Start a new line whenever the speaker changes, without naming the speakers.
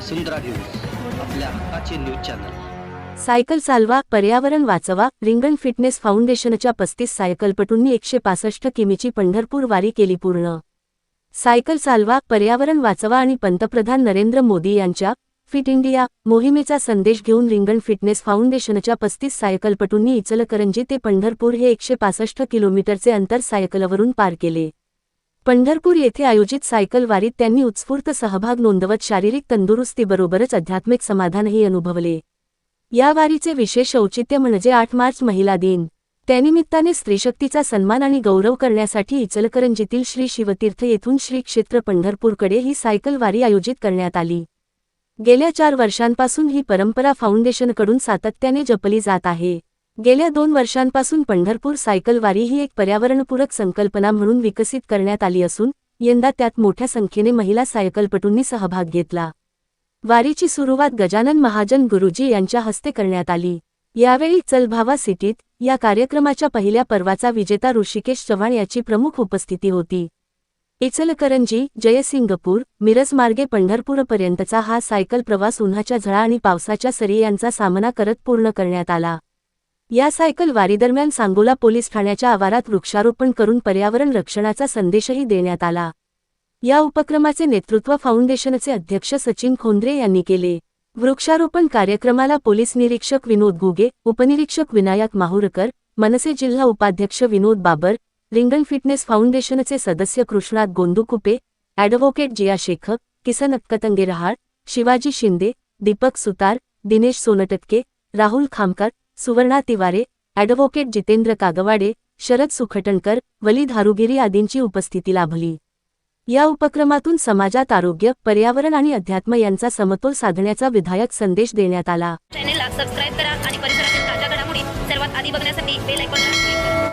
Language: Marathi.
वसुंधरा न्यूज आपल्या हक्काचे न्यूज चॅनल.
सायकल चालवा पर्यावरण वाचवा रिंगण फिटनेस फाउंडेशनच्या पस्तीस सायकलपटूंनी एकशे पासष्ट किमीची पंढरपूर वारी केली पूर्ण. सायकल चालवा पर्यावरण वाचवा आणि पंतप्रधान नरेंद्र मोदी यांच्या फिट इंडिया मोहिमेचा संदेश घेऊन रिंगण फिटनेस फाउंडेशनच्या पस्तीस सायकलपटूंनी इचलकरंजी ते पंढरपूर हे एकशे पासष्ट किलोमीटरचे अंतर सायकलवरून पार केले. पंढरपूर येथे आयोजित सायकल वारीत त्यांनी उत्स्फूर्त सहभाग नोंदवत शारीरिक तंदुरुस्तीबरोबरच आध्यात्मिक समाधानही अनुभवले. या वारीचे विशेष औचित्य म्हणजे आठ मार्च महिला दिन. त्यानिमित्ताने स्त्रीशक्तीचा सन्मान आणि गौरव करण्यासाठी इचलकरंजीतील श्री शिवतीर्थ येथून श्री क्षेत्र पंढरपूरकडे ही सायकल वारी आयोजित करण्यात आली. गेल्या चार वर्षांपासून ही परंपरा फाउंडेशनकडून सातत्याने जपली जात आहे. गेल्या दोन वर्षांपासून पंढरपूर सायकलवारी ही एक पर्यावरणपूरक संकल्पना म्हणून विकसित करण्यात आली असून यंदा त्यात मोठ्या संख्येने महिला सायकलपटूंनी सहभाग घेतला. वारीची सुरुवात गजानन महाजन गुरुजी यांच्या हस्ते करण्यात आली. यावेळी चलभावा सिटीत या कार्यक्रमाच्या पहिल्या पर्वाचा विजेता ऋषिकेश चव्हाण याची प्रमुख उपस्थिती होती. इचलकरंजी जयसिंगपूर मिरज मार्गे पंढरपूरपर्यंतचा हा सायकल प्रवास उन्हाच्या झळा आणि पावसाच्या सरी यांचा सामना करत पूर्ण करण्यात आला. या सायकल वारीदरम्यान सांगोला पोलीस ठाण्याच्या आवारात वृक्षारोपण करून पर्यावरण रक्षणाचा संदेशही देण्यात आला. या उपक्रमाचे नेतृत्व फाउंडेशनचे अध्यक्ष सचिन खोंद्रे यांनी केले. वृक्षारोपण कार्यक्रमाला पोलीस निरीक्षक विनोद घुगे उपनिरीक्षक विनायक माहुरकर मनसे जिल्हा उपाध्यक्ष विनोद बाबर रिंगण फिटनेस फाउंडेशनचे सदस्य कृष्णात गोंदुकुपे ॲडव्होकेट जिया शेखक किसन अक्कतंगे रहाळ शिवाजी शिंदे दीपक सुतार दिनेश सोनटटके राहुल खामकर सुवर्णा तिवारे ॲडव्होकेट जितेंद्र कागवाडे शरद सुखटणकर वली धारुगिरी आदींची उपस्थिती लाभली. या उपक्रमातून समाजात आरोग्य पर्यावरण आणि अध्यात्म यांचा समतोल साधण्याचा विधायक संदेश देण्यात आला.
चॅनेलला सबस्क्राईब करा आणि परिसरातील ताज्या घडामोडी सर्वात आधी बघण्यासाठी बेल आयकॉनला